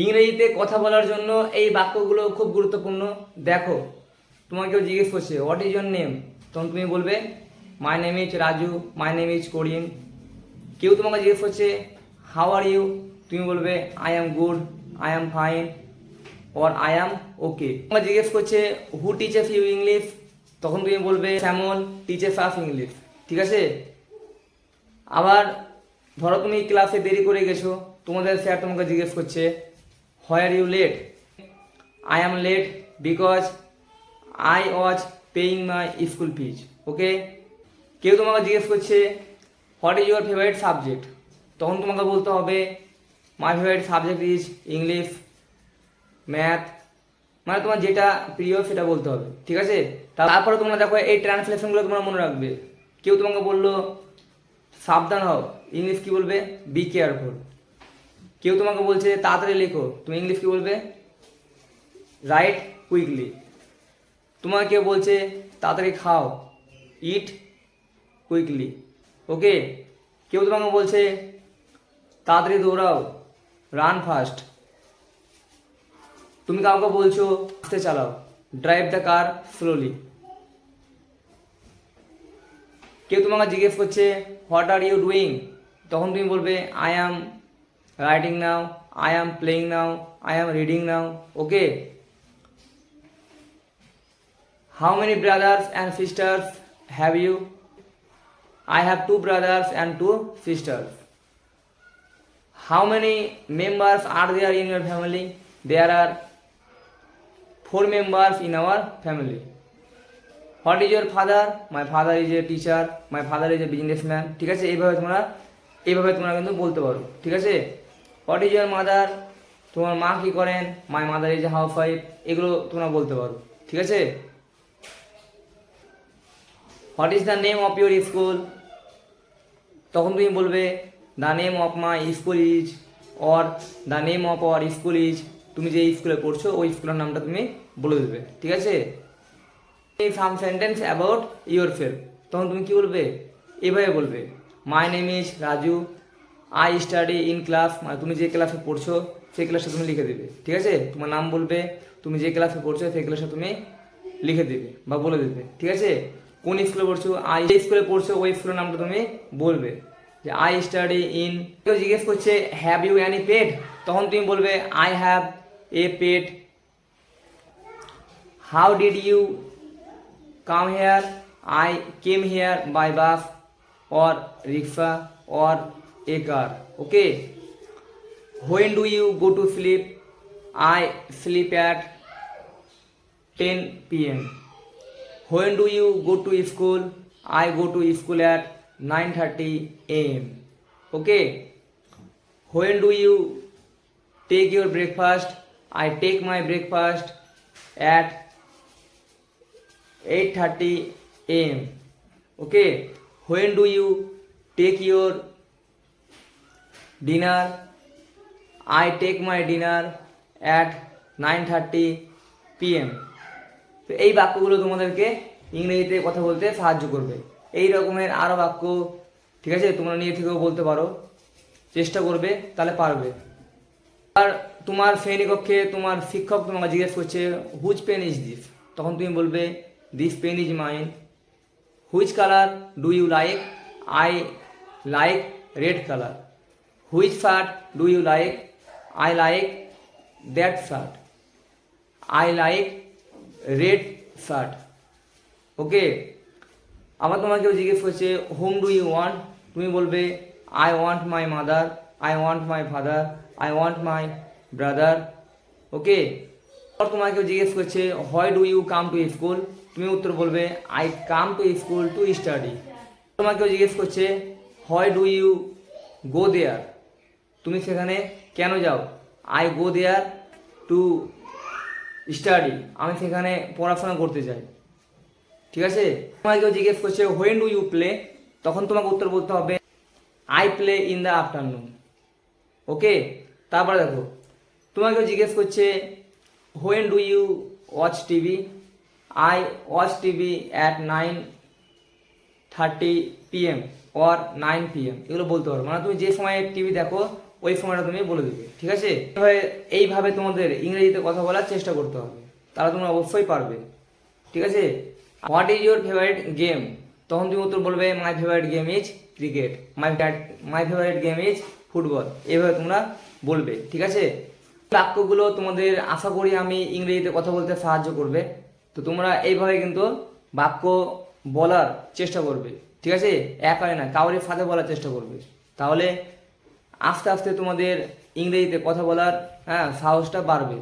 ইংরেজিতে কথা বলার জন্য এই বাক্যগুলো খুব গুরুত্বপূর্ণ। দেখো, তোমাকেও জিজ্ঞেস করছে হোয়াট ইজ ইয়োর নেম তখন তুমি বলবে my name is Raju my name is Karim কেউ তোমাকে জিজ্ঞেস করছে হাউ আর ইউ তুমি বলবে I am good I am fine or I am okay তোমাকে জিজ্ঞেস করছে হু টিচার্স ইউ ইংলিশ তখন তুমি বলবে স্যামন টিচার্স অফ ইংলিশ ঠিক আছে? আবার, ধরো তুমি ক্লাসে দেরি করে গেছো, তোমাদের স্যার তোমাকে জিজ্ঞেস করছে where you late I am late because I was paying my school fees okay কেউ তোমাকে জিজ্ঞেস করছে what is your favourite subject তখন তোমাকে বলতে হবে my favourite subject is English math মানে তোমার যেটা প্রিয় সেটা বলতে হবে, ঠিক আছে? তারপরে তোমরা দেখো, এই ট্রান্সলেশনগুলো তোমরা মনে রাখবে। কেউ তোমাকে বলল, সাবধান হও ইংলিশ কি বলবে? বি কেয়ারফুল কেউ তোমাকে বলছে যে তাড়াতাড়ি লেখো। তুমি ইংলিশ কি বলবে? রাইট কুইকলি তোমাকে কেউ বলছে, তাড়াতাড়ি খাও। Eat quickly okay? কেউ তোমাকে বলছে, তাড়াতাড়ি দৌড়াও। Run fast. তুমি কাউকে বলছো আস্তে চালাও। ড্রাইভ দ্য কার স্লোলি কেউ তোমাকে জিজ্ঞেস করছে হোয়াট আর ইউ ডুইং তখন তুমি বলবে I am writing now I am playing now I am reading now okay how many brothers and sisters have you I have two brothers and two sisters how many members are there in your family there are four members in our family. What is your father? My father is a teacher. My father is a businessman. ঠিক আছে এইভাবে তোমরা এইভাবে তোমরা কিন্তু বলতে পারো, ঠিক আছে হোয়াট ইজ ইয়োর মাদার তোমার মা কি করেন? My mother is house wife এগুলো তোমরা বলতে পারো। ঠিক আছে? What is the name of your school তখন তুমি বলবে the name of my school is or the name of our school is তুমি যে স্কুলে পড়ছো, ওই স্কুলের নামটা তুমি বলে দেবে। ঠিক আছে? এই some sentence about yourself তখন তুমি কি বলবে? এভাবে বলবে my name is Raju I study in class মানে তুমি যে ক্লাসে পড়ছো, সেই ক্লাসে তুমি লিখে দেবে, ঠিক আছে? তোমার নাম বলবে, তুমি যে ক্লাসে পড়ছো, সেই ক্লাসে তুমি লিখে দেবে বা বলে দেবে, ঠিক আছে? কোন স্কুলে পড়ছো? আই যে স্কুলে পড়ছো, ওই স্কুলের নামটা তুমি বলবে। যে আই স্টাডি ইন কেউ জিজ্ঞেস করছে হ্যাভ ইউ অ্যানি পেড তখন তুমি বলবে I have a pad how did you come here I came here by bus or rickshaw or a car okay when do you go to sleep I sleep at ten P M when do you go to school I go to school at nine thirty AM okay when do you take your breakfast? I take my breakfast at 8:30 am okay? When do you take your dinner, i take my dinner at 9:30 pm তো এই বাক্যগুলো তোমাদেরকে ইংরেজিতে কথা বলতে সাহায্য করবে। এই রকমের আরও বাক্য, ঠিক আছে? তোমরা নিয়ে থেকেও বলতে পারো। চেষ্টা করবে, তাহলে পারবে। আর তোমার শ্রেণীকক্ষে তোমার শিক্ষক তোমাকে জিজ্ঞেস করছে হুইচ পেন ইজ দিস তখন তুমি বলবে this pen is mine which colour do you like I like red colour which shirt do you like I like that shirt I like red shirt okay আবার তোমাকেও জিজ্ঞেস করছে whom do you want তুমি বলবে I want my mother I want my father I want my brother okay আর তোমাকেও জিজ্ঞেস করছে why do you come to school তুমি উত্তর বলবে I come to school to study তোমাকেও জিজ্ঞেস করছে why do you go there তুমি সেখানে কেন যাও? I go there to study আমি সেখানে পড়াশোনা করতে চাই। ঠিক আছে? তোমাকে কেউ জিজ্ঞেস করছে হোয়েন ডু ইউ প্লে তখন তোমাকে উত্তর বলতে হবে I play in the afternoon okay তারপরে দেখো। তোমাকে জিজ্ঞেস করছে when do you watch TV I watch TV at nine thirty PM or nine PM এগুলো বলতে পারো। মানে তুমি যে সময় টিভি দেখো ওই সময়টা তুমি বলে দেবে, ঠিক আছে? এইভাবে তোমাদের ইংরেজিতে কথা বলার চেষ্টা করতে হবে। তাহলে তোমরা অবশ্যই পারবে, ঠিক আছে? What is your favourite game তখন তুমি উত্তর বলবে my favourite game is cricket my my favourite game is football এইভাবে তোমরা বলবে, ঠিক আছে? বাক্যগুলো তোমাদের, আশা করি আমি ইংরেজিতে কথা বলতে সাহায্য করবে। তো তোমরা এইভাবে কিন্তু বাক্য বলার চেষ্টা করবে, ঠিক আছে? একাই না কাউরের সাথে বলার চেষ্টা করবে। তাহলে আস্তে আস্তে তোমাদের ইংরেজিতে কথা বলার হ্যাঁ সাহসটা বাড়বে।